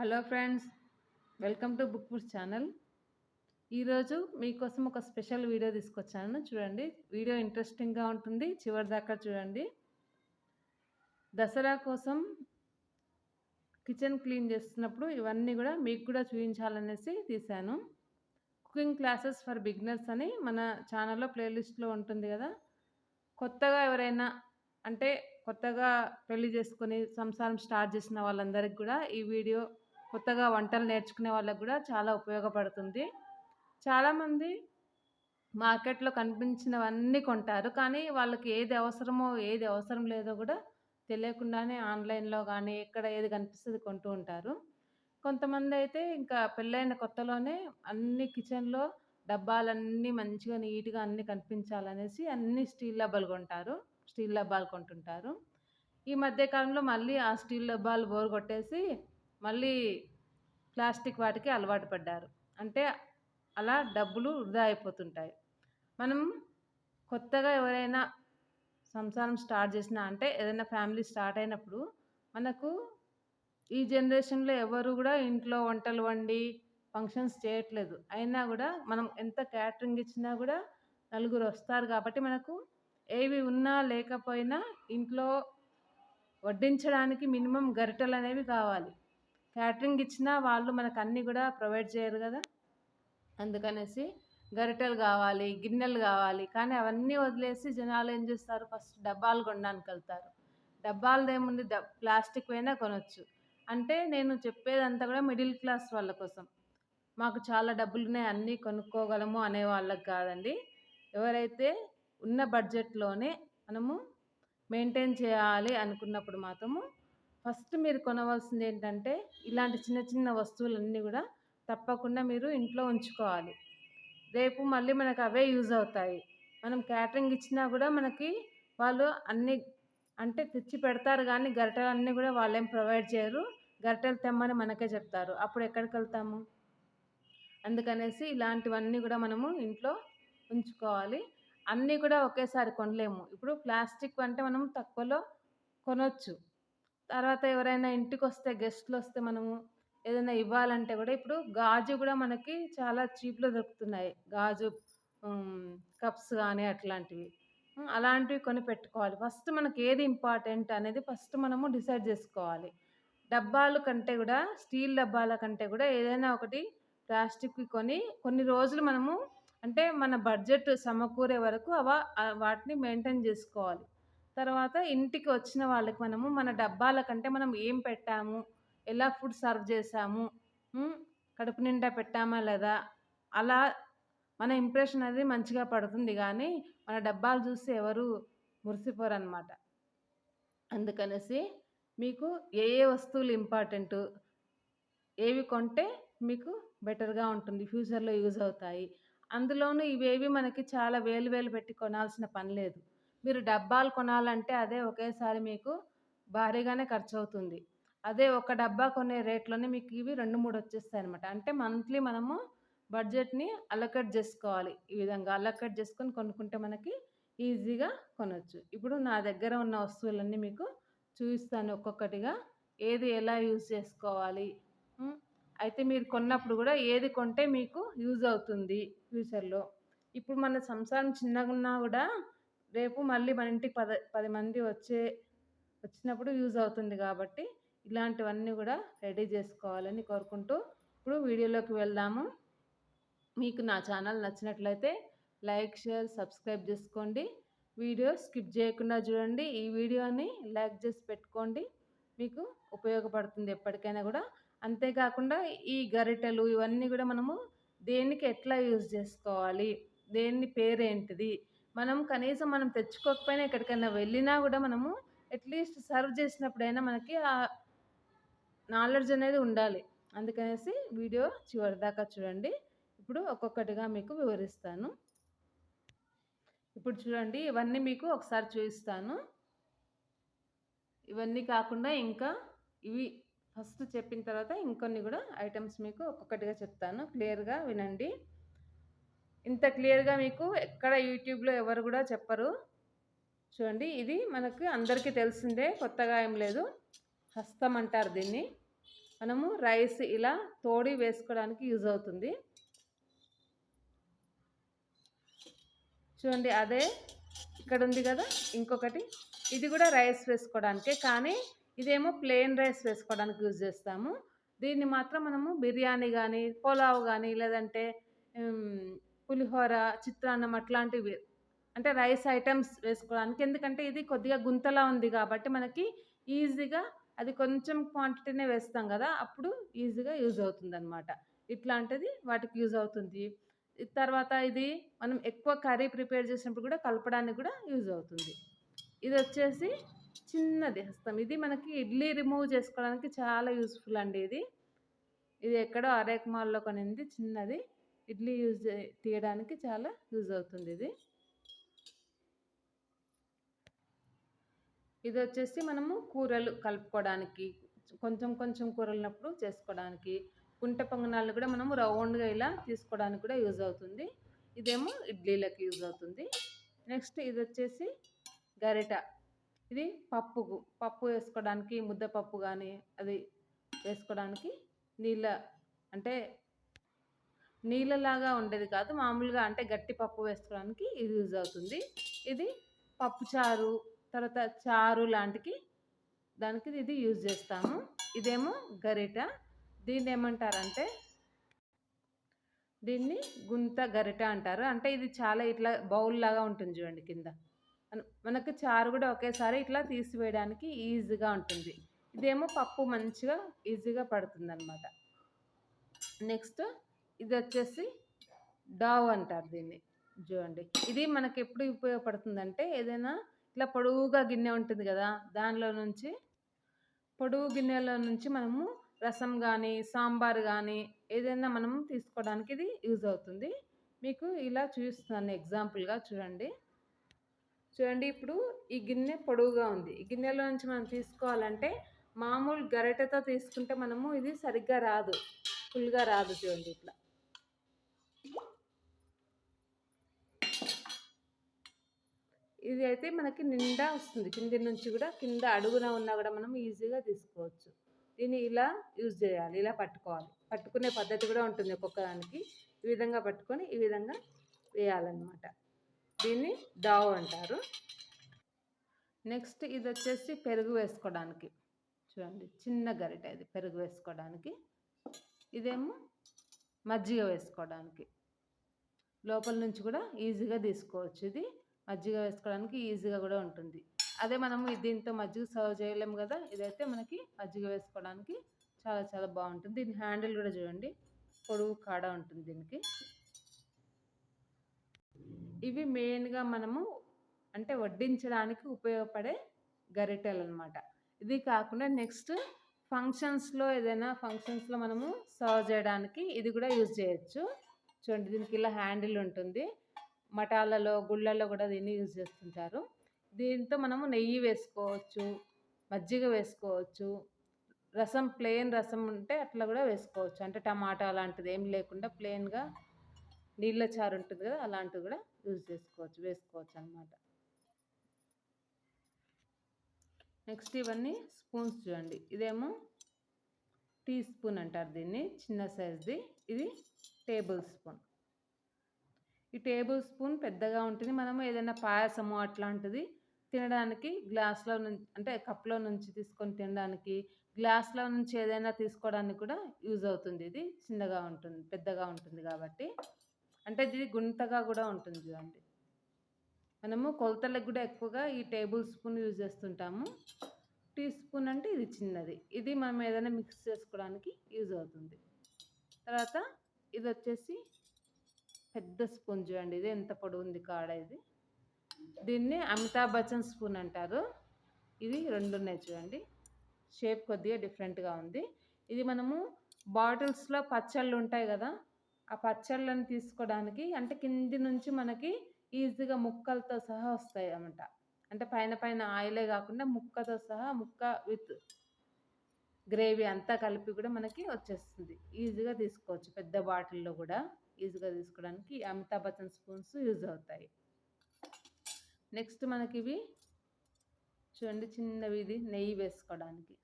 Hello friends welcome to book books channel. ఈరోజు మీకోసం ఒక స్పెషల్ వీడియో తీసుకొచ్చాను. చూడండి వీడియో ఇంట్రెస్టింగ్గా ఉంటుంది. చివరి దాకా చూడండి. దసరా కోసం కిచెన్ క్లీన్ చేస్తున్నప్పుడు ఇవన్నీ కూడా మీకు కూడా చూపించాలనేసి తీశాను. కుకింగ్ క్లాసెస్ ఫర్ బిగినర్స్ అని మన ఛానల్లో ప్లేలిస్ట్లో ఉంటుంది కదా. కొత్తగా ఎవరైనా అంటే కొత్తగా పెళ్ళి చేసుకొని సంసారం స్టార్ట్ చేసిన వాళ్ళందరికీ కూడా ఈ వీడియో కొత్తగా వంటలు నేర్చుకునే వాళ్ళకు కూడా చాలా ఉపయోగపడుతుంది. చాలామంది మార్కెట్లో కనిపించినవన్నీ కొంటారు. కానీ వాళ్ళకి ఏది అవసరమో ఏది అవసరం లేదో కూడా తెలియకుండానే ఆన్లైన్లో కానీ ఎక్కడ ఏది కనిపిస్తుంది కొంటూ ఉంటారు. కొంతమంది అయితే ఇంకా పెళ్ళైన కొత్తలోనే అన్ని కిచెన్లో డబ్బాలన్నీ మంచిగా నీట్గా అన్నీ కనిపించాలనేసి అన్ని స్టీల్ డబ్బాలు కొంటారు. స్టీల్ డబ్బాలు కొంటుంటారు. ఈ మధ్య కాలంలో మళ్ళీ ఆ స్టీల్ డబ్బాలు బోర్ కొట్టేసి మళ్ళీ ప్లాస్టిక్ వాటికి అలవాటు పడ్డారు. అంటే అలా డబ్బులు వృధా అయిపోతుంటాయి. మనం కొత్తగా ఎవరైనా సంసారం స్టార్ట్ చేసినా అంటే ఏదైనా ఫ్యామిలీ స్టార్ట్ అయినప్పుడు మనకు ఈ జనరేషన్లో ఎవరు కూడా ఇంట్లో వంటలు వండి ఫంక్షన్స్ చేయట్లేదు. అయినా కూడా మనం ఎంత క్యాటరింగ్ ఇచ్చినా కూడా నలుగురు వస్తారు కాబట్టి మనకు ఏవి ఉన్నా లేకపోయినా ఇంట్లో వడ్డించడానికి మినిమం గరిటెలు అనేవి కావాలి. క్యాటరింగ్ ఇచ్చినా వాళ్ళు మనకు అన్నీ కూడా ప్రొవైడ్ చేయరు కదా? అందుకనేసి గరిటెలు కావాలి గిన్నెలు కావాలి. కానీ అవన్నీ వదిలేసి జనాలు ఏం చేస్తారు? ఫస్ట్ డబ్బాలు కొనడానికి వెళ్తారు డబ్బాలు ఏముంది? డ ప్లాస్టిక్ అయినా కొనవచ్చు అంటే నేను చెప్పేదంతా కూడా మిడిల్ క్లాస్ వాళ్ళ కోసం. మాకు చాలా డబ్బులు ఉన్నాయి అన్నీ కొనుక్కోగలము అనే వాళ్ళకి కాదండి. ఎవరైతే ఉన్న బడ్జెట్లోనే మనము మెయింటైన్ చేయాలి అనుకున్నప్పుడు మాత్రము ఫస్ట్ మీరు కొనవలసింది ఏంటంటే ఇలాంటి చిన్న చిన్న వస్తువులన్నీ కూడా తప్పకుండా మీరు ఇంట్లో ఉంచుకోవాలి. రేపు మళ్ళీ మనకు అవే యూజ్ అవుతాయి. మనం క్యాటరింగ్ ఇచ్చినా కూడా మనకి వాళ్ళు అన్ని అంటే తెచ్చి పెడతారు కానీ గరిటెలు అన్నీ కూడా వాళ్ళేం ప్రొవైడ్ చేయరు. గరిటెలు తెమ్మని మనకే చెప్తారు. అప్పుడు ఎక్కడికి వెళ్తాము? అందుకనేసి ఇలాంటివన్నీ కూడా మనము ఇంట్లో ఉంచుకోవాలి. అన్నీ కూడా ఒకేసారి కొనలేము. ఇప్పుడు ప్లాస్టిక్ అంటే మనం తక్కువలో కొనవచ్చు తర్వాత ఎవరైనా ఇంటికి వస్తే గెస్ట్లు వస్తే మనము ఏదైనా ఇవ్వాలంటే కూడా ఇప్పుడు గాజు కూడా మనకి చాలా చీప్లో దొరుకుతున్నాయి. గాజు కప్స్ కానీ అట్లాంటివి. అలాంటివి కొని పెట్టుకోవాలి. ఫస్ట్ మనకి ఏది ఇంపార్టెంట్ అనేది ఫస్ట్ మనము డిసైడ్ చేసుకోవాలి. డబ్బాల కంటే కూడా స్టీల్ డబ్బాల కంటే కూడా ఏదైనా ఒకటి ప్లాస్టిక్వి కొని కొన్ని రోజులు మనము అంటే మన బడ్జెట్ సమకూరే వరకు అవ వాటిని మెయింటైన్ చేసుకోవాలి. తర్వాత ఇంటికి వచ్చిన వాళ్ళకి మనము మన డబ్బాల కంటే మనం ఏం పెట్టాము? ఎలా ఫుడ్ సర్వ్ చేసాము కడుపు నిండా పెట్టామా లేదా? అలా మన ఇంప్రెషన్ అనేది మంచిగా పడుతుంది కానీ మన డబ్బాలు చూసి ఎవరు మురిసిపోరు అనమాట అందుకనేసి మీకు ఏ ఏ వస్తువులు ఇంపార్టెంట్? ఏవి కొంటే మీకు బెటర్గా ఉంటుంది ఫ్యూచర్లో యూజ్ అవుతాయి. అందులోనూ ఇవేవి మనకి చాలా వేలు వేలు పెట్టి కొనాల్సిన పని లేదు. మీరు డబ్బాలు కొనాలంటే అదే ఒకేసారి మీకు భారీగానే ఖర్చు అవుతుంది అదే ఒక డబ్బా కొనే రేట్లోనే మీకు ఇవి రెండు మూడు వచ్చేస్తాయి అనమాట అంటే మంత్లీ మనము బడ్జెట్ని అలకట్ చేసుకోవాలి. ఈ విధంగా అలకట్ చేసుకొని కొనుక్కుంటే మనకి ఈజీగా కొనవచ్చు ఇప్పుడు నా దగ్గర ఉన్న వస్తువులన్నీ మీకు చూపిస్తాను ఒక్కొక్కటిగా. ఏది ఎలా యూజ్ చేసుకోవాలి? అయితే మీరు కొన్నప్పుడు కూడా ఏది కొంటే మీకు యూజ్ అవుతుంది ఫ్యూచర్లో. ఇప్పుడు మన సంసారం చిన్నగా ఉన్నా కూడా రేపు మళ్ళీ మన ఇంటికి పది పది మంది వచ్చే వచ్చినప్పుడు యూజ్ అవుతుంది కాబట్టి ఇలాంటివన్నీ కూడా రెడీ చేసుకోవాలని కోరుకుంటూ ఇప్పుడు వీడియోలోకి వెళ్దాము. మీకు నా ఛానల్ నచ్చినట్లయితే లైక్ షేర్ సబ్స్క్రైబ్ చేసుకోండి. వీడియో స్కిప్ చేయకుండా చూడండి. ఈ వీడియోని లైక్ చేసి పెట్టుకోండి. మీకు ఉపయోగపడుతుంది ఎప్పటికైనా కూడా. అంతేకాకుండా ఈ గరిటెలు ఇవన్నీ కూడా మనము దేనికి ఎట్లా యూజ్ చేసుకోవాలి? దేని పేరేంటిది? మనం కనీసం మనం తెచ్చుకోకపోయినా ఎక్కడికైనా వెళ్ళినా కూడా మనము అట్లీస్ట్ సర్వ్ చేసినప్పుడైనా మనకి ఆ నాలెడ్జ్ అనేది ఉండాలి. అందుకనేసి వీడియో చివరి దాకా చూడండి. ఇప్పుడు ఒక్కొక్కటిగా మీకు వివరిస్తాను. ఇప్పుడు చూడండి ఇవన్నీ మీకు ఒకసారి చూపిస్తాను. ఇవన్నీ కాకుండా ఇంకా ఇవి ఫస్ట్ చెప్పిన తర్వాత ఇంకొన్ని కూడా ఐటమ్స్ మీకు ఒక్కొక్కటిగా చెప్తాను. క్లియర్గా వినండి. ఇంత క్లియర్గా మీకు ఎక్కడ యూట్యూబ్లో ఎవరు కూడా చెప్పరు. చూడండి ఇది మనకు అందరికీ తెలిసిందే కొత్తగా ఏం లేదు. హస్తం అంటారు దీన్ని. మనము రైస్ ఇలా తోడి వేసుకోవడానికి యూజ్ అవుతుంది. చూడండి అదే ఇక్కడ ఉంది కదా ఇంకొకటి. ఇది కూడా రైస్ వేసుకోవడానికే కానీ ఇదేమో ప్లెయిన్ రైస్ వేసుకోవడానికి యూజ్ చేస్తాము. దీన్ని మాత్రం మనము బిర్యానీ కానీ పులావ్ కానీ లేదంటే పులిహోర చిత్రాన్నం అట్లాంటివి. అంటే రైస్ ఐటమ్స్ వేసుకోవడానికి. ఎందుకంటే ఇది కొద్దిగా గుంతలా ఉంది కాబట్టి మనకి ఈజీగా అది కొంచెం క్వాంటిటీనే వేస్తాం కదా అప్పుడు ఈజీగా యూజ్ అవుతుంది అనమాట ఇట్లాంటిది వాటికి యూజ్ అవుతుంది. తర్వాత ఇది మనం ఎక్కువ కర్రీ ప్రిపేర్ చేసినప్పుడు కూడా కలపడానికి కూడా యూజ్ అవుతుంది. ఇది వచ్చేసి చిన్నది హస్తం. ఇది మనకి ఇడ్లీ రిమూవ్ చేసుకోవడానికి చాలా యూస్ఫుల్ అండి ఇది. ఇది ఎక్కడో అరేక్ మాల్లో కొనింది చిన్నది. ఇడ్లీ యూజ్ తీయడానికి చాలా యూజ్ అవుతుంది ఇది. ఇది వచ్చేసి మనము కూరలు కలుపుకోవడానికి కొంచెం కొంచెం కూరలున్నప్పుడు చేసుకోవడానికి కుంట పొంగనాలు కూడా మనము రౌండ్గా ఇలా తీసుకోవడానికి కూడా యూజ్ అవుతుంది. ఇదేమో ఇడ్లీలకు యూజ్ అవుతుంది. నెక్స్ట్ ఇది వచ్చేసి గరిట. ఇది పప్పు పప్పు వేసుకోవడానికి ముద్దపప్పు కానీ అది వేసుకోవడానికి నీళ్ళ అంటే నీళ్ళలాగా ఉండేది కాదు. మామూలుగా అంటే గట్టి పప్పు వేసుకోవడానికి ఇది యూజ్ అవుతుంది. ఇది పప్పు చారు తర్వాత చారు లాంటికి దానికి ఇది యూజ్ చేస్తాము. ఇదేమో గరిట. దీన్ని ఏమంటారంటే దీన్ని గుంత గరిట అంటారు. అంటే ఇది చాలా ఇట్లా బౌల్ లాగా ఉంటుంది చూడండి కింద. మనకు చారు కూడా ఒకేసారి ఇట్లా తీసివేయడానికి ఈజీగా ఉంటుంది. ఇదేమో పప్పు మంచిగా ఈజీగా పడుతుంది అనమాట నెక్స్ట్ ఇది వచ్చేసి డావ్ అంటారు దీన్ని. చూడండి. ఇది మనకి ఎప్పుడు ఉపయోగపడుతుందంటే ఏదైనా ఇట్లా పొడవుగా గిన్నె ఉంటుంది కదా దానిలో నుంచి పొడుగు గిన్నెలో నుంచి మనము రసం కానీ సాంబార్ కానీ ఏదైనా మనం తీసుకోవడానికి ఇది యూజ్ అవుతుంది. మీకు ఇలా చూపిస్తున్నాను ఎగ్జాంపుల్గా చూడండి. చూడండి ఇప్పుడు ఈ గిన్నె పొడవుగా ఉంది. ఈ గిన్నెలో నుంచి మనం తీసుకోవాలంటే మామూలు గరిటెతో తీసుకుంటే మనము ఇది సరిగ్గా రాదు. ఫుల్గా రాదు చూడండి ఇట్లా. ఇది అయితే మనకి నిండా వస్తుంది. కింది నుంచి కూడా కింద అడుగున ఉన్నా కూడా మనం ఈజీగా తీసుకోవచ్చు. దీన్ని ఇలా యూజ్ చేయాలి. ఇలా పట్టుకోవాలి. పట్టుకునే పద్ధతి కూడా ఉంటుంది ఒక్కొక్క దానికి ఈ విధంగా పట్టుకొని ఈ విధంగా వేయాలన్నమాట. దీన్ని దావ్ అంటారు. నెక్స్ట్ ఇది వచ్చేసి పెరుగు వేసుకోవడానికి. చూడండి చిన్న గరిట ఇది పెరుగు వేసుకోవడానికి. ఇదేమో మజ్జిగ వేసుకోవడానికి. లోపల నుంచి కూడా ఈజీగా తీసుకోవచ్చు ఇది. మజ్జిగ వేసుకోవడానికి ఈజీగా కూడా ఉంటుంది. అదే మనము దీంతో మజ్జిగ సర్వ్ చేయలేము కదా ఇదైతే మనకి మజ్జిగ వేసుకోవడానికి చాలా చాలా బాగుంటుంది. దీని హ్యాండిల్ కూడా చూడండి పొడుగు కాడ ఉంటుంది దీనికి. ఇవి మెయిన్గా మనము అంటే వడ్డించడానికి ఉపయోగపడే గరిటెలు అనమాట ఇది కాకుండా నెక్స్ట్ ఫంక్షన్స్లో ఏదైనా ఫంక్షన్స్లో మనము సర్వ్ చేయడానికి ఇది కూడా యూజ్ చేయొచ్చు. చూడండి దీనికి ఇలా హ్యాండిల్ ఉంటుంది. మఠాలలో గుళ్ళల్లో కూడా దీన్ని యూజ్ చేస్తుంటారు. దీంతో మనము నెయ్యి వేసుకోవచ్చు మజ్జిగ వేసుకోవచ్చు రసం ప్లెయిన్ రసం ఉంటే అట్లా కూడా వేసుకోవచ్చు. అంటే టమాటా అలాంటిది ఏం లేకుండా ప్లెయిన్గా నీళ్ళ చారు ఉంటుంది కదా అలాంటివి కూడా యూజ్ చేసుకోవచ్చు వేసుకోవచ్చు అనమాట నెక్స్ట్ ఇవన్నీ స్పూన్స్ చూడండి. ఇదేమో టీ స్పూన్ అంటారు దీన్ని చిన్న సైజ్ది. ఇది టేబుల్ స్పూన్. ఈ టేబుల్ స్పూన్ పెద్దగా ఉంటుంది మనము ఏదైనా పాయసము అట్లాంటిది తినడానికి గ్లాస్లో నుంచి అంటే కప్లో నుంచి తీసుకొని తినడానికి గ్లాస్లో నుంచి ఏదైనా తీసుకోవడానికి కూడా యూజ్ అవుతుంది. ఇది చిన్నగా ఉంటుంది పెద్దగా ఉంటుంది కాబట్టి. అంటే ఇది గుంతగా కూడా ఉంటుంది చూడండి. మనము కొలతలకు కూడా ఎక్కువగా ఈ టేబుల్ స్పూన్ యూజ్ చేస్తుంటాము. టీ స్పూన్ అంటే ఇది చిన్నది. ఇది మనం ఏదైనా మిక్స్ చేసుకోవడానికి యూజ్ అవుతుంది. తర్వాత ఇది వచ్చేసి పెద్ద స్పూన్ చూడండి ఇది ఎంత పొడవు ఉంది కాడ ఇది. దీన్ని అమితాబ్ బచ్చన్ స్పూన్ అంటారు. ఇది రెండు ఉన్నాయి చూడండి. షేప్ కొద్దిగా డిఫరెంట్గా ఉంది. ఇది మనము బాటిల్స్లో పచ్చళ్ళు ఉంటాయి కదా ఆ పచ్చళ్ళని తీసుకోవడానికి అంటే కింది నుంచి మనకి ఈజీగా ముక్కలతో సహా వస్తాయి అన్నమాట అంటే పైన పైన ఆయిలే కాకుండా ముక్కతో సహా ముక్క విత్ గ్రేవీ అంతా కలిపి కూడా మనకి వచ్చేస్తుంది. ఈజీగా తీసుకోవచ్చు పెద్ద బాటిల్లో కూడా. ఈజీగా తీసుకోవడానికి అమితాబ్ బచ్చన్ స్పూన్స్ యూజ్ అవుతాయి. నెక్స్ట్ మనకి ఇవి చూడండి చిన్నవి ఇది నెయ్యి వేసుకోవడానికి.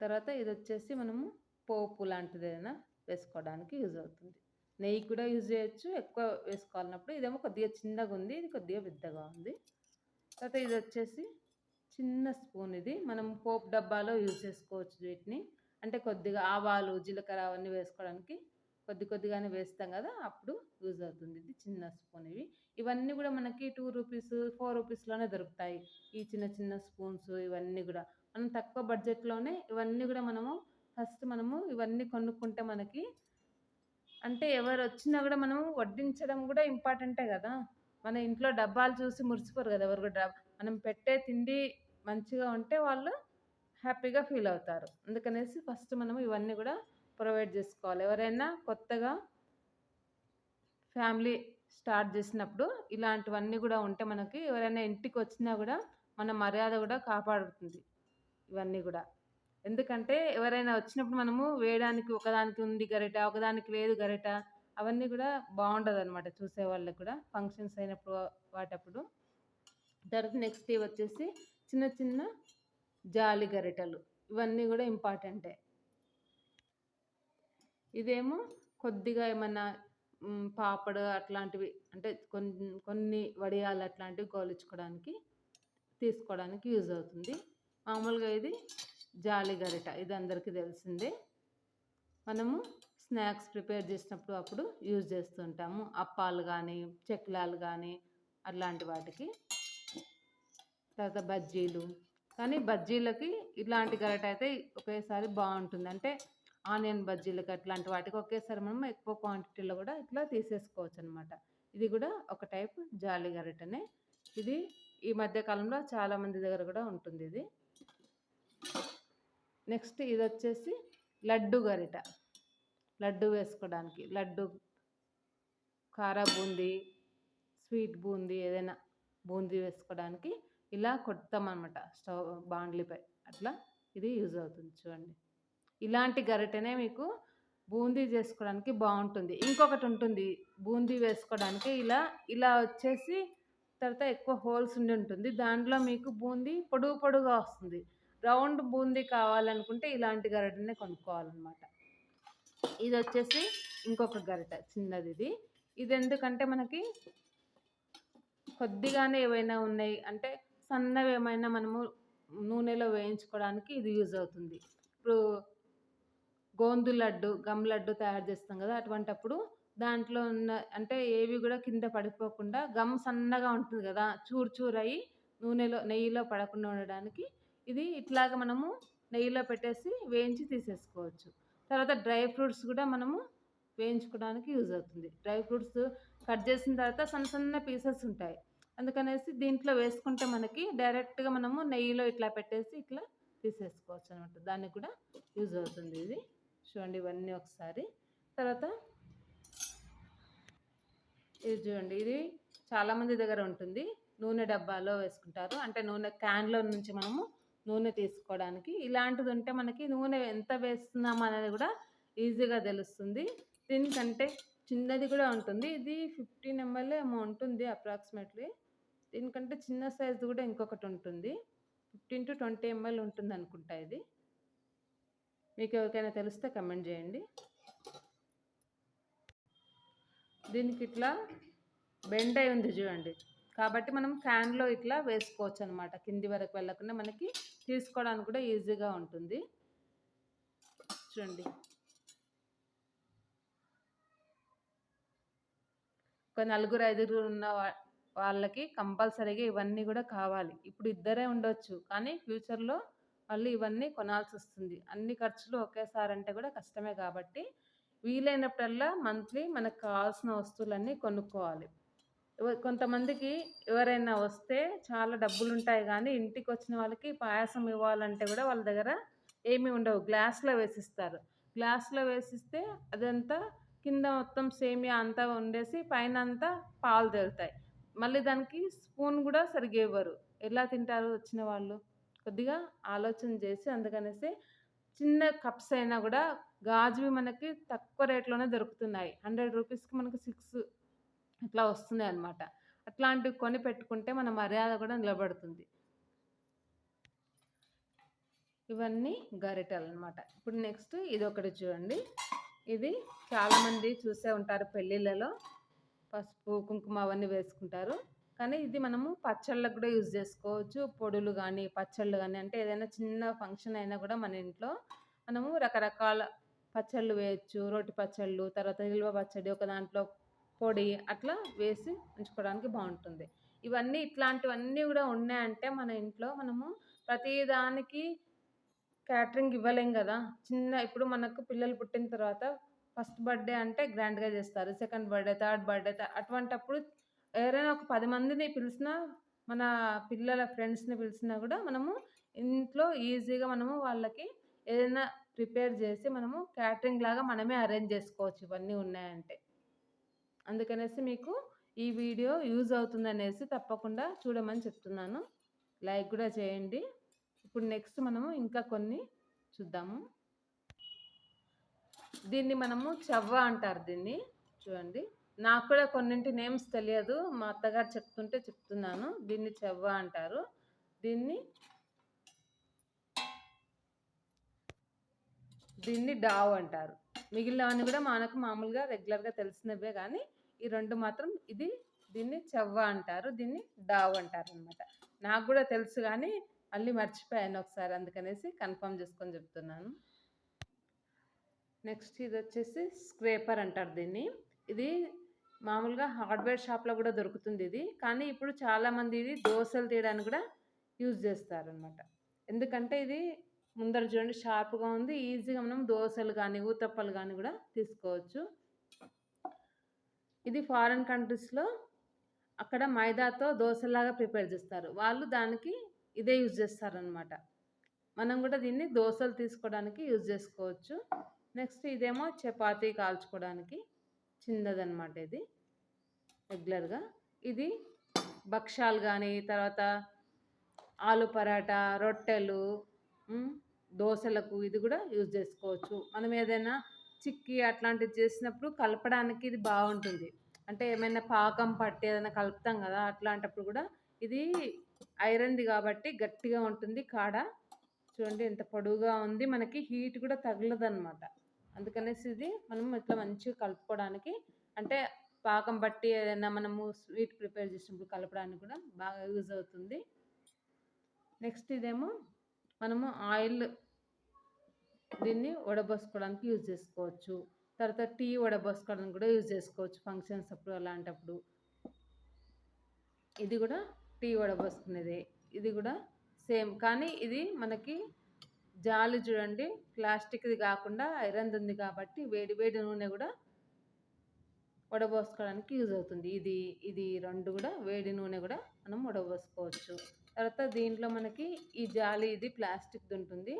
తర్వాత ఇది వచ్చేసి మనము పోపు లాంటిది ఏదైనా వేసుకోవడానికి యూజ్ అవుతుంది. నెయ్యి కూడా యూజ్ చేయొచ్చు ఎక్కువ వేసుకోవాలన్నప్పుడు ఇదేమో కొద్దిగా చిన్నగా ఉంది ఇది కొద్దిగా పెద్దగా ఉంది. తర్వాత ఇది వచ్చేసి చిన్న స్పూన్ ఇది మనం పోపు డబ్బాలో యూజ్ చేసుకోవచ్చు వీటిని. అంటే కొద్దిగా ఆవాలు జీలకర్ర అవన్నీ వేసుకోవడానికి కొద్ది కొద్దిగానే వేస్తాం కదా అప్పుడు యూజ్ అవుతుంది. ఇది చిన్న స్పూన్ ఇవి. ఇవన్నీ కూడా మనకి టూ రూపీస్ ఫోర్ రూపీస్లోనే దొరుకుతాయి. ఈ చిన్న చిన్న స్పూన్స్ ఇవన్నీ కూడా. మనం తక్కువ బడ్జెట్లోనే ఇవన్నీ కూడా మనము ఫస్ట్ మనము ఇవన్నీ కొనుక్కుంటే మనకి అంటే ఎవరు వచ్చినా కూడా మనం వడ్డించడం కూడా ఇంపార్టెంటే కదా. మన ఇంట్లో డబ్బాలు చూసి మురిసిపోరు కదా ఎవరు కూడా. మనం పెట్టే తిండి మంచిగా ఉంటే వాళ్ళు హ్యాపీగా ఫీల్ అవుతారు. అందుకనేసి ఫస్ట్ మనం ఇవన్నీ కూడా ప్రొవైడ్ చేసుకోవాలి. ఎవరైనా కొత్తగా ఫ్యామిలీ స్టార్ట్ చేసినప్పుడు ఇలాంటివన్నీ కూడా ఉంటే మనకి ఎవరైనా ఇంటికి వచ్చినా కూడా మన మర్యాద కూడా కాపాడుతుంది ఇవన్నీ కూడా. ఎందుకంటే ఎవరైనా వచ్చినప్పుడు మనము వేయడానికి ఒకదానికి ఉంది గరిట ఒకదానికి లేదు గరిట అవన్నీ కూడా బాగుండదు అనమాట చూసే వాళ్ళకి కూడా. ఫంక్షన్స్ అయినప్పుడు వాటప్పుడు. తర్వాత నెక్స్ట్ వచ్చేసి చిన్న చిన్న జాలి గరిటలు ఇవన్నీ కూడా ఇంపార్టెంటే. ఇదేమో కొద్దిగా ఏమన్నా పాపడు అట్లాంటివి అంటే కొన్ని కొన్ని వడియాలు అట్లాంటివి గోలించుకోవడానికి తీసుకోవడానికి యూజ్ అవుతుంది. మామూలుగా ఇది జాలి గరిట ఇది అందరికీ తెలిసిందే. మనము స్నాక్స్ ప్రిపేర్ చేసినప్పుడు అప్పుడు యూజ్ చేస్తుంటాము అప్పాలు కానీ చెక్లాలు కానీ అట్లాంటి వాటికి. తర్వాత బజ్జీలు కానీ బజ్జీలకి ఇలాంటి గరిట అయితే ఒకేసారి బాగుంటుంది. అంటే ఆనియన్ బజ్జీలకి అట్లాంటి వాటికి ఒకేసారి మనం ఎక్కువ క్వాంటిటీలో కూడా ఇట్లా తీసేసుకోవచ్చు అనమాట ఇది కూడా ఒక టైప్ జాలి గరిటనే. ఇది ఈ మధ్య కాలంలో చాలామంది దగ్గర కూడా ఉంటుంది ఇది. నెక్స్ట్ ఇది వచ్చేసి లడ్డు గరిట. లడ్డు వేసుకోవడానికి. లడ్డు కార బూందీ స్వీట్ బూందీ ఏదైనా బూందీ వేసుకోవడానికి ఇలా కొడతామన్నమాట స్టవ్ బాండ్లీపై. అట్లా ఇది యూజ్ అవుతుంది చూడండి. ఇలాంటి గరిటెనే మీకు బూందీ చేసుకోవడానికి బాగుంటుంది. ఇంకొకటి ఉంటుంది బూందీ వేసుకోవడానికి ఇలా ఇలా వచ్చేసి తర్వాత ఎక్కువ హోల్స్ ఉండి ఉంటుంది. దాంట్లో మీకు బూందీ పొడుగు పొడుగా వస్తుంది. రౌండ్ బూందీ కావాలనుకుంటే ఇలాంటి గరిటెనే కొనుక్కోవాలన్నమాట. ఇది వచ్చేసి ఇంకొక గరిట చిన్నది ఇది. ఇది ఎందుకంటే మనకి కొద్దిగానే ఏవైనా ఉన్నాయి అంటే సన్నగా ఏమైనా మనము నూనెలో వేయించుకోవడానికి ఇది యూజ్ అవుతుంది. ఇప్పుడు గోందు లడ్డు గమ్ లడ్డు తయారు చేస్తాం కదా అటువంటప్పుడు దాంట్లో ఉన్న అంటే ఏవి కూడా కింద పడిపోకుండా గమ్ సన్నగా ఉంటుంది కదా చూరు చూరు అయ్యి నూనెలో నెయ్యిలో పడకుండా ఉండడానికి ఇది ఇట్లాగ మనము నెయ్యిలో పెట్టేసి వేయించి తీసేసుకోవచ్చు. తర్వాత డ్రై ఫ్రూట్స్ కూడా మనము వేయించుకోవడానికి యూజ్ అవుతుంది. డ్రై ఫ్రూట్స్ కట్ చేసిన తర్వాత సన్న సన్న పీసెస్ ఉంటాయి. అందుకనేసి దీంట్లో వేసుకుంటే మనకి డైరెక్ట్గా మనము నెయ్యిలో ఇట్లా పెట్టేసి ఇట్లా తీసేసుకోవచ్చు అనమాట దానికి కూడా యూజ్ అవుతుంది ఇది. చూడండి ఇవన్నీ ఒకసారి. తర్వాత ఇది చూడండి ఇది చాలామంది దగ్గర ఉంటుంది. నూనె డబ్బాలో వేసుకుంటారు. అంటే నూనె క్యాన్లో నుంచి మనము నూనె తీసుకోవడానికి. ఇలాంటిది ఉంటే మనకి నూనె ఎంత వేస్తున్నాం అనేది కూడా ఈజీగా తెలుస్తుంది. దీనికంటే చిన్నది కూడా ఉంటుంది. ఇది ఫిఫ్టీన్ ఎంఎల్ ఏమో ఉంటుంది అప్రాక్సిమేట్లీ. దీనికంటే చిన్న సైజ్ కూడా ఇంకొకటి ఉంటుంది. ఫిఫ్టీన్ టు ట్వంటీ ఎంఎల్ ఉంటుంది అనుకుంటా ఇది. మీకు ఎవరికైనా తెలిస్తే కమెంట్ చేయండి. దీనికి ఇట్లా బెండ్ అయి ఉంది చూడండి. కాబట్టి మనం ఫ్యాన్లో ఇట్లా వేసుకోవచ్చు అనమాట కింది వరకు వెళ్ళకుండా మనకి తీసుకోవడానికి కూడా ఈజీగా ఉంటుంది. చూడండి. ఒక నలుగురు ఐదుగురు ఉన్న వాళ్ళకి కంపల్సరీగా ఇవన్నీ కూడా కావాలి. ఇప్పుడు ఇద్దరే ఉండొచ్చు కానీ ఫ్యూచర్లో మళ్ళీ ఇవన్నీ కొనాల్సి వస్తుంది అన్ని ఖర్చులు ఒకేసారి అంటే కూడా కష్టమే కాబట్టి వీలైనప్పుడల్లా మంత్లీ మనకు కావాల్సిన వస్తువులన్నీ కొనుక్కోవాలి. కొంతమందికి ఎవరైనా వస్తే చాలా డబ్బులు ఉంటాయి కానీ ఇంటికి వచ్చిన వాళ్ళకి పాయసం ఇవ్వాలంటే కూడా వాళ్ళ దగ్గర ఏమీ ఉండవు. గ్లాస్లో వేసిస్తారు. గ్లాస్లో వేసిస్తే అదంతా కింద మొత్తం సేమియా అంతా ఉండేసి పైన అంతా పాలు తేలుతాయి. మళ్ళీ దానికి స్పూన్ కూడా సరిగ్గా ఇవ్వరు ఎలా తింటారు వచ్చిన వాళ్ళు. కొద్దిగా ఆలోచన చేసి అందుకనేసి చిన్న కప్స్ అయినా కూడా గాజువి మనకి తక్కువ రేట్లోనే దొరుకుతున్నాయి. హండ్రెడ్ రూపీస్కి మనకి సిక్స్ ఇట్లా వస్తున్నాయి అనమాట అట్లాంటివి కొని పెట్టుకుంటే మన మర్యాద కూడా నిలబడుతుంది. ఇవన్నీ గరిటెలు అనమాట ఇప్పుడు నెక్స్ట్ ఇది ఒకటి చూడండి. ఇది చాలామంది చూసే ఉంటారు పెళ్ళిళ్ళలో. పసుపు కుంకుమ అవన్నీ వేసుకుంటారు. కానీ ఇది మనము పచ్చళ్ళకు కూడా యూజ్ చేసుకోవచ్చు. పొడులు కానీ పచ్చళ్ళు కానీ అంటే ఏదైనా చిన్న ఫంక్షన్ అయినా కూడా మన ఇంట్లో మనము రకరకాల పచ్చళ్ళు వేయచ్చు. రోటి పచ్చళ్ళు తర్వాత నిల్వ పచ్చడి ఒక దాంట్లో పొడి అట్లా వేసి ఉంచుకోవడానికి బాగుంటుంది. ఇవన్నీ ఇట్లాంటివన్నీ కూడా ఉన్నాయంటే మన ఇంట్లో మనము ప్రతిదానికి క్యాటరింగ్ ఇవ్వలేం కదా. చిన్న ఇప్పుడు మనకు పిల్లలు పుట్టిన తర్వాత ఫస్ట్ బర్త్డే అంటే గ్రాండ్గా చేస్తారు. సెకండ్ బర్త్డే థర్డ్ బర్త్డే అటువంటప్పుడు ఎవరైనా ఒక పది మందిని పిలిచినా మన పిల్లల ఫ్రెండ్స్ని పిలిచినా కూడా మనము ఇంట్లో ఈజీగా మనము వాళ్ళకి ఏదైనా ప్రిపేర్ చేసి మనము క్యాటరింగ్ లాగా మనమే అరేంజ్ చేసుకోవచ్చు ఇవన్నీ ఉన్నాయంటే. అందుకనేసి మీకు ఈ వీడియో యూజ్ అవుతుందనేసి తప్పకుండా చూడమని చెప్తున్నాను. లైక్ కూడా చేయండి. ఇప్పుడు నెక్స్ట్ మనము ఇంకా కొన్ని చూద్దాము. దీన్ని మనము చవ్వ అంటారు దీన్ని. చూడండి. నాకు కూడా కొన్నింటి నేమ్స్ తెలియదు. మా అత్తగారు చెప్తుంటే చెప్తున్నాను. దీన్ని చెవ్వ అంటారు. దీన్ని దీన్ని డావ్ అంటారు. మిగిలినవన్నీ కూడా మనకు మామూలుగా రెగ్యులర్గా తెలిసినవే కానీ ఈ రెండు మాత్రం ఇది దీన్ని చెవ్వ అంటారు. దీన్ని డావ్ అంటారు అనమాట నాకు కూడా తెలుసు కానీ మళ్ళీ మర్చిపోయాను ఒకసారి. అందుకనేసి కన్ఫర్మ్ చేసుకొని చెప్తున్నాను. నెక్స్ట్ ఇది వచ్చేసి స్క్రేపర్ అంటారు దీన్ని. ఇది మామూలుగా హార్డ్వేర్ షాప్లో కూడా దొరుకుతుంది ఇది. కానీ ఇప్పుడు చాలామంది ఇది దోశలు తీయడానికి కూడా యూజ్ చేస్తారనమాట ఎందుకంటే ఇది ముందర చూడండి షార్ప్గా ఉంది. ఈజీగా మనం దోశలు కానీ ఊతప్పలు కానీ కూడా తీసుకోవచ్చు. ఇది ఫారిన్ కంట్రీస్లో అక్కడ మైదాతో దోశలాగా ప్రిపేర్ చేస్తారు. వాళ్ళు దానికి ఇదే యూజ్ చేస్తారనమాట మనం కూడా దీన్ని దోశలు తీసుకోవడానికి యూజ్ చేసుకోవచ్చు. నెక్స్ట్ ఇదేమో చపాతీ కాల్చుకోవడానికి చిన్నదనమాట ఇది. రెగ్యులర్గా. ఇది భక్షాలు కానీ తర్వాత ఆలు పరాటా రొట్టెలు దోశలకు ఇది కూడా యూజ్ చేసుకోవచ్చు. మనం ఏదైనా చిక్కీ అట్లాంటివి చేసినప్పుడు కలపడానికి ఇది బాగుంటుంది. అంటే ఏమైనా పాకం పట్టి ఏదైనా కలుపుతాం కదా అట్లాంటప్పుడు కూడా ఇది ఐరన్ది కాబట్టి గట్టిగా ఉంటుంది. కాడ చూడండి ఎంత పొడువుగా ఉంది. మనకి హీట్ కూడా తగలదు అనమాట అందుకనేసి ఇది మనం ఇట్లా మంచిగా కలుపుకోవడానికి అంటే పాకం బట్టి ఏదైనా మనము స్వీట్ ప్రిపేర్ చేసినప్పుడు కలపడానికి కూడా బాగా యూజ్ అవుతుంది. నెక్స్ట్ ఇదేమో మనము ఆయిల్ దీన్ని వడబోసుకోవడానికి యూజ్ చేసుకోవచ్చు. తర్వాత టీ వడబోసుకోవడానికి కూడా యూజ్ చేసుకోవచ్చు ఫంక్షన్స్ అప్పుడు అలాంటప్పుడు. ఇది కూడా టీ వడబోసుకునేదే. ఇది కూడా సేమ్ కానీ ఇది మనకి జాలి చూడండి ప్లాస్టిక్ది కాకుండా ఐరన్ ఉంది కాబట్టి వేడి వేడి నూనె కూడా వడబోసుకోవడానికి యూజ్ అవుతుంది. ఇది ఇది రెండు కూడా వేడి నూనె కూడా మనం వడబోసుకోవచ్చు. తర్వాత దీంట్లో మనకి ఈ జాలి ఇది ప్లాస్టిక్ది ఉంటుంది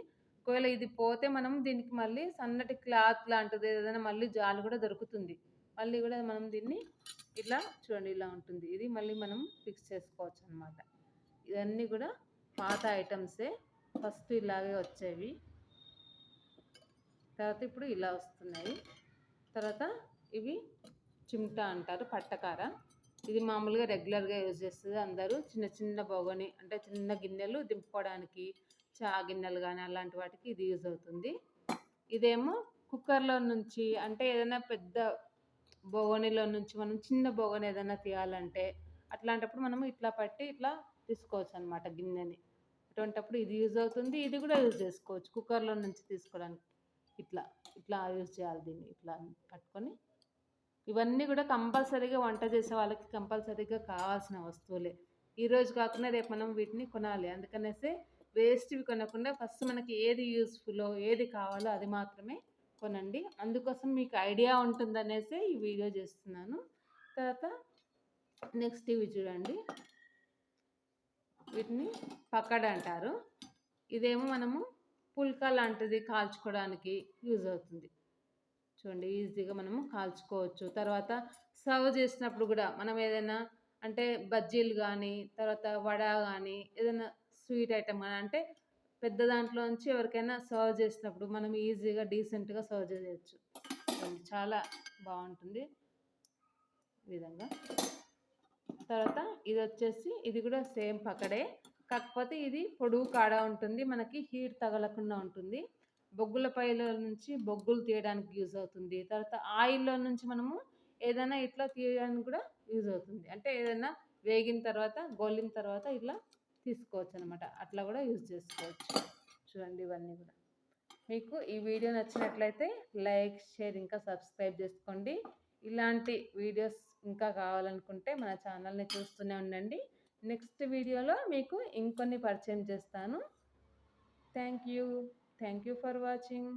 ఒకవేళ ఇది పోతే మనం దీనికి మళ్ళీ సన్నటి క్లాత్ లాంటిది ఏదైనా మళ్ళీ జాలి కూడా దొరుకుతుంది. మళ్ళీ కూడా మనం దీన్ని ఇలా చూడండి ఇలా ఉంటుంది. ఇది మళ్ళీ మనం ఫిక్స్ చేసుకోవచ్చు అనమాట ఇవన్నీ కూడా పాత ఐటమ్సే. ఫస్ట్ ఇలాగే వచ్చేవి. తర్వాత ఇప్పుడు ఇలా వస్తున్నాయి. తర్వాత ఇవి చిమ్టా అంటారు పట్టకార. ఇది మామూలుగా రెగ్యులర్గా యూజ్ చేస్తుంది అందరూ. చిన్న చిన్న బొగని అంటే చిన్న గిన్నెలు దింపుకోవడానికి చా గిన్నెలు కానీ అలాంటి వాటికి ఇది యూజ్ అవుతుంది. ఇదేమో కుక్కర్లో నుంచి అంటే ఏదైనా పెద్ద బొగనిలో నుంచి మనం చిన్న బొగని ఏదైనా తీయాలంటే అట్లాంటప్పుడు మనం ఇట్లా పట్టి ఇట్లా తీసుకోవచ్చు అనమాట గిన్నెని. అటువంటప్పుడు ఇది యూజ్ అవుతుంది ఇది కూడా యూజ్ చేసుకోవచ్చు. కుక్కర్లో నుంచి తీసుకోవడానికి ఇట్లా ఇట్లా యూజ్ చేయాలి దీన్ని ఇట్లా పట్టుకొని. ఇవన్నీ కూడా కంపల్సరీగా వంట చేసే వాళ్ళకి కంపల్సరీగా కావాల్సిన వస్తువులే. ఈరోజు కాకుండా రేపు మనం వీటిని కొనాలి. అందుకనేసి వేస్ట్వి కొనకుండా ఫస్ట్ మనకి ఏది యూస్ఫుల్లో ఏది కావాలో అది మాత్రమే కొనండి. అందుకోసం మీకు ఐడియా ఉంటుందనేసి ఈ వీడియో చేస్తున్నాను. తర్వాత నెక్స్ట్ ఇవి చూడండి. వీటిని పక్కడ అంటారు ఇదేమో మనము పుల్కా లాంటిది కాల్చుకోవడానికి యూజ్ అవుతుంది. చూడండి ఈజీగా మనము కాల్చుకోవచ్చు. తర్వాత సర్వ్ చేసినప్పుడు కూడా మనం ఏదైనా అంటే బజ్జీలు కానీ తర్వాత వడ కానీ ఏదైనా స్వీట్ ఐటమ్ కానీ అంటే పెద్ద దాంట్లో నుంచి ఎవరికైనా సర్వ్ చేసినప్పుడు మనం ఈజీగా డీసెంట్గా సర్వ్ చేయవచ్చు చాలా బాగుంటుంది ఈ విధంగా. తర్వాత ఇది వచ్చేసి ఇది కూడా సేమ్ పక్కడే. కాకపోతే ఇది పొడుగు కాడ ఉంటుంది. మనకి హీట్ తగలకుండా ఉంటుంది. బొగ్గుల పైలో నుంచి బొగ్గులు తీయడానికి యూజ్ అవుతుంది. తర్వాత ఆయిల్లో నుంచి మనము ఏదైనా ఇట్లా తీయడానికి కూడా యూజ్ అవుతుంది. అంటే ఏదైనా వేగిన తర్వాత గోలిన తర్వాత ఇట్లా తీసుకోవచ్చు అనమాట అట్లా కూడా యూజ్ చేసుకోవచ్చు. చూడండి ఇవన్నీ కూడా. మీకు ఈ వీడియో నచ్చినట్లయితే లైక్ షేర్ ఇంకా సబ్స్క్రైబ్ చేసుకోండి. ఇలాంటి వీడియోస్ ఇంకా కావాలనుకుంటే మన ఛానల్ని చూస్తూనే ఉండండి. నెక్స్ట్ వీడియోలో మీకు ఇంకొన్ని పరిచయం చేస్తాను. Thank you. Thank you for watching.